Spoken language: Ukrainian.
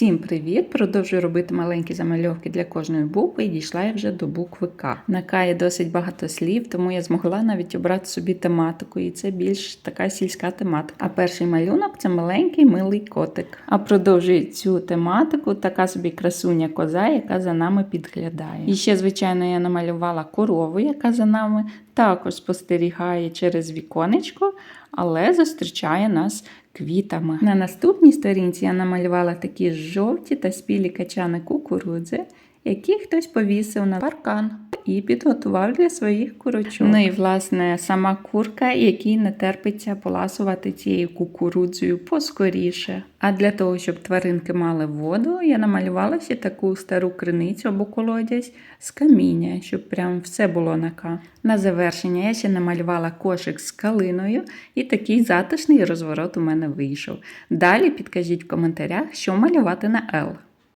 Всім привіт! Продовжую робити маленькі замальовки для кожної букви і дійшла я вже до букви К. На К є досить багато слів, тому я змогла навіть обрати собі тематику, і це більш така сільська тематика. А перший малюнок це маленький милий котик. А продовжує цю тематику така собі красуня коза, яка за нами підглядає. І ще, звичайно, я намалювала корову, яка за нами також спостерігає через віконечко, але зустрічає нас квітами. На наступній сторінці я намалювала такі жовті та спілі качани кукурудзи, які хтось повісив на паркан і підготував для своїх курочок. Ну і власне сама курка, якій не терпиться поласувати цією кукурудзою поскоріше. А для того, щоб тваринки мали воду, я намалювала ще таку стару криницю або колодязь з каміння, щоб прям все було на К. На завершення я ще намалювала кошик з калиною, і такий затишний розворот у мене вийшов. Далі підкажіть в коментарях, що малювати на L.